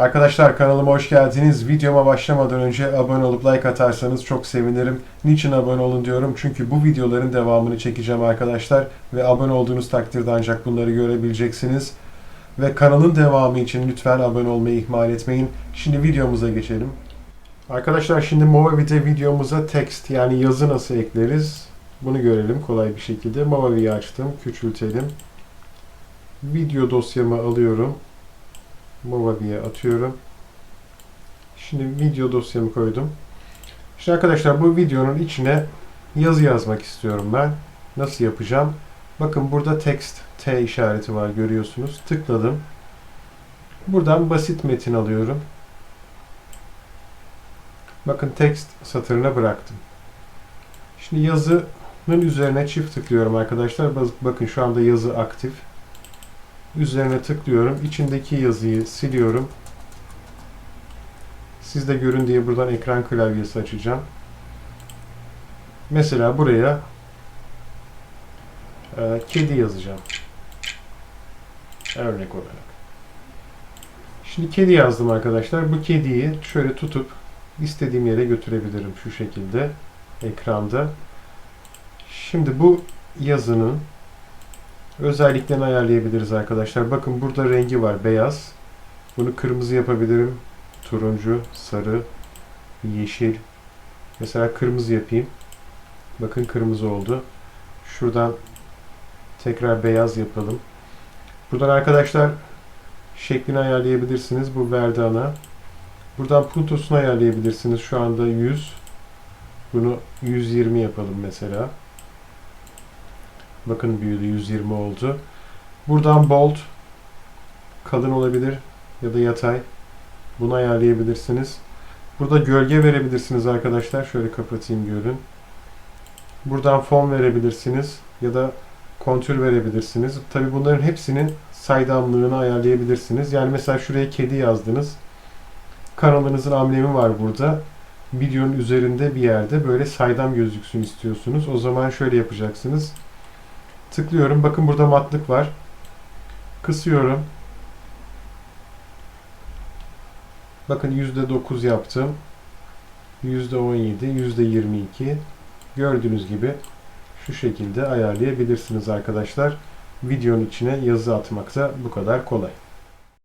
Arkadaşlar kanalıma hoş geldiniz. Videoma başlamadan önce abone olup like atarsanız çok sevinirim. Niçin abone olun diyorum? Çünkü bu videoların devamını çekeceğim arkadaşlar. Ve abone olduğunuz takdirde ancak bunları görebileceksiniz. Ve kanalın devamı için lütfen abone olmayı ihmal etmeyin. Şimdi videomuza geçelim. Arkadaşlar şimdi Movavi'de videomuza text yani yazı nasıl ekleriz? Bunu görelim kolay bir şekilde. Movavi'yi açtım. Küçültelim. Video dosyamı alıyorum. Movavi'ye atıyorum. Şimdi video dosyamı koydum. Şimdi arkadaşlar bu videonun içine yazı yazmak istiyorum ben. Nasıl yapacağım? Bakın burada text T işareti var görüyorsunuz. Tıkladım. Buradan basit metin alıyorum. Bakın text satırına bıraktım. Şimdi yazının üzerine çift tıklıyorum arkadaşlar. Bakın şu anda yazı aktif. Üzerine tıklıyorum. İçindeki yazıyı siliyorum. Siz de görün diye buradan ekran klavyesi açacağım. Mesela buraya e, kedi yazacağım. Örnek olarak. Şimdi kedi yazdım arkadaşlar. Bu kediyi şöyle tutup istediğim yere götürebilirim şu şekilde ekranda. Şimdi bu yazının özelliklerini ayarlayabiliriz arkadaşlar. Bakın burada rengi var beyaz. Bunu kırmızı yapabilirim. Turuncu, sarı, yeşil. Mesela kırmızı yapayım. Bakın kırmızı oldu. Şuradan tekrar beyaz yapalım. Buradan arkadaşlar şeklini ayarlayabilirsiniz. Bu Verdana. Buradan puntosunu ayarlayabilirsiniz. Şu anda 100. Bunu 120 yapalım mesela. Bakın büyüdü 120 oldu. Buradan bold kalın olabilir ya da yatay. Bunu ayarlayabilirsiniz. Burada gölge verebilirsiniz arkadaşlar. Şöyle kapatayım görün. Buradan fon verebilirsiniz ya da kontür verebilirsiniz. Tabi bunların hepsinin saydamlığını ayarlayabilirsiniz. Yani mesela şuraya kedi yazdınız. Kanalınızın amblemi var burada. Videonun üzerinde bir yerde böyle saydam gözüksün istiyorsunuz. O zaman şöyle yapacaksınız. Tıklıyorum. Bakın burada matlık var. Kısıyorum. Bakın %9 yaptım. %17, %22. Gördüğünüz gibi şu şekilde ayarlayabilirsiniz arkadaşlar. Videonun içine yazı atmak da bu kadar kolay.